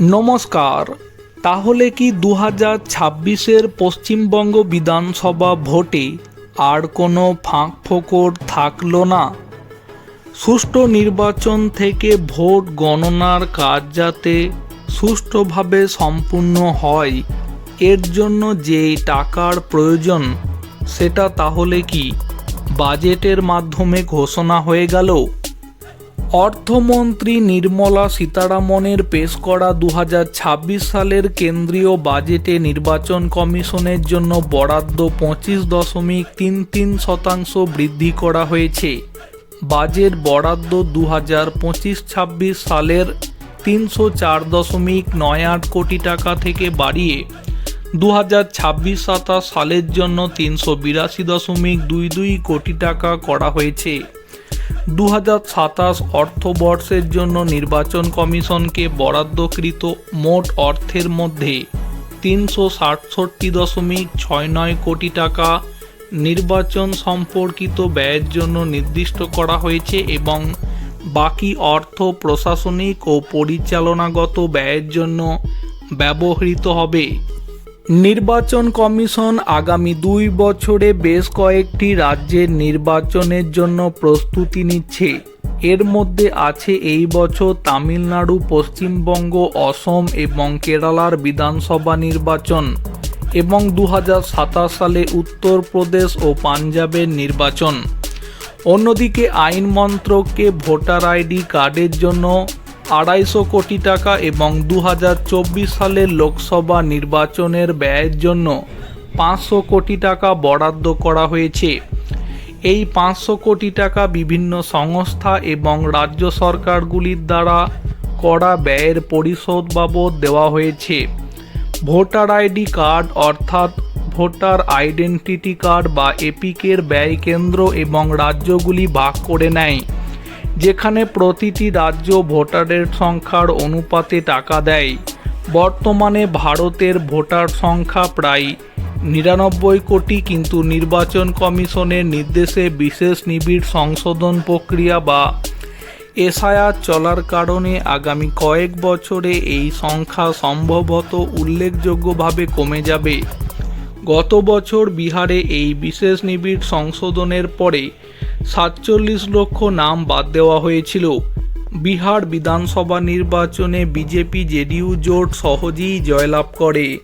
নমস্কার। তাহলে কি দু হাজার ছাব্বিশের পশ্চিমবঙ্গ বিধানসভা ভোটে আর কোনো ফাঁক ফোকর থাকল না? সুষ্ঠু নির্বাচন থেকে ভোট গণনার কাজ যাতে সুষ্ঠুভাবে সম্পূর্ণ হয়, এর জন্য যে টাকার প্রয়োজন, সেটা তাহলে কি বাজেটের মাধ্যমে ঘোষণা হয়ে গেল? অর্থমন্ত্রী নির্মলা সীতারামনের পেশ করা দু হাজার ছাব্বিশ সালের কেন্দ্রীয় বাজেটে নির্বাচন কমিশনের জন্য বরাদ্দ পঁচিশ দশমিক তিন তিন শতাংশ বৃদ্ধি করা হয়েছে। বাজেট বরাদ্দ দু হাজার পঁচিশ ছাব্বিশ সালের তিনশো চার দশমিক নয় আট কোটি টাকা থেকে বাড়িয়ে দু হাজার ছাব্বিশ সালের জন্য তিনশো বিরাশি দশমিক দুই দুই কোটি টাকা করা হয়েছে দু হাজার সাতাশ অর্থবর্ষের জন্য নির্বাচন কমিশনকে বরাদ্দকৃত মোট অর্থের মধ্যে তিনশো সাতষট্টি দশমিক ছয় নয় কোটি টাকা নির্বাচন সম্পর্কিত ব্যয়ের জন্য নির্দিষ্ট করা হয়েছে এবং বাকি অর্থ প্রশাসনিক ও পরিচালনাগত ব্যয়ের জন্য ব্যবহৃত হবে। নির্বাচন কমিশন আগামী দুই বছরে বেশ কয়েকটি রাজ্যের নির্বাচনের জন্য প্রস্তুতি নিচ্ছে। এর মধ্যে আছে এই বছর তামিলনাড়ু, পশ্চিমবঙ্গ, অসম এবং কেরালার বিধানসভা নির্বাচন এবং দু হাজার সাতাশ সালে উত্তরপ্রদেশ ও পাঞ্জাবের নির্বাচন। অন্যদিকে আইন মন্ত্রককে ভোটার আইডি কার্ডের জন্য আড়াইশো কোটি টাকা এবং দু হাজার চব্বিশ সালের লোকসভা নির্বাচনের ব্যয়ের জন্য পাঁচশো কোটি টাকা বরাদ্দ করা হয়েছে। এই পাঁচশো কোটি টাকা বিভিন্ন সংস্থা এবং রাজ্য সরকারগুলির দ্বারা করা ব্যয়ের পরিশোধ বাবদ দেওয়া হয়েছে। ভোটার আইডি কার্ড অর্থাৎ ভোটার আইডেন্টিটি কার্ড বা এপিকের ব্যয় কেন্দ্র এবং রাজ্যগুলি ভাগ করে নেয়। যেখানে প্রতিটি রাজ্য ভোটারের সংখ্যার অনুপাতে টাকা দেয়। বর্তমানে ভারতের ভোটার সংখ্যা প্রায় নিরানব্বই কোটি, কিন্তু নির্বাচন কমিশনের নির্দেশে বিশেষ নিবিড় সংশোধন প্রক্রিয়া বা এসআইআর চলার কারণে আগামী কয়েক বছরে এই সংখ্যা সম্ভবত উল্লেখযোগ্যভাবে কমে যাবে। গত বছর বিহারে এই বিশেষ নিবিড় সংশোধনের পরে সাতচল্লিশ লক্ষ নাম বাদ দেওয়া হয়েছিল। বিহার বিধানসভা নির্বাচনে বিজেপি জেডিইউ জোট সহজেই জয়লাভ করে।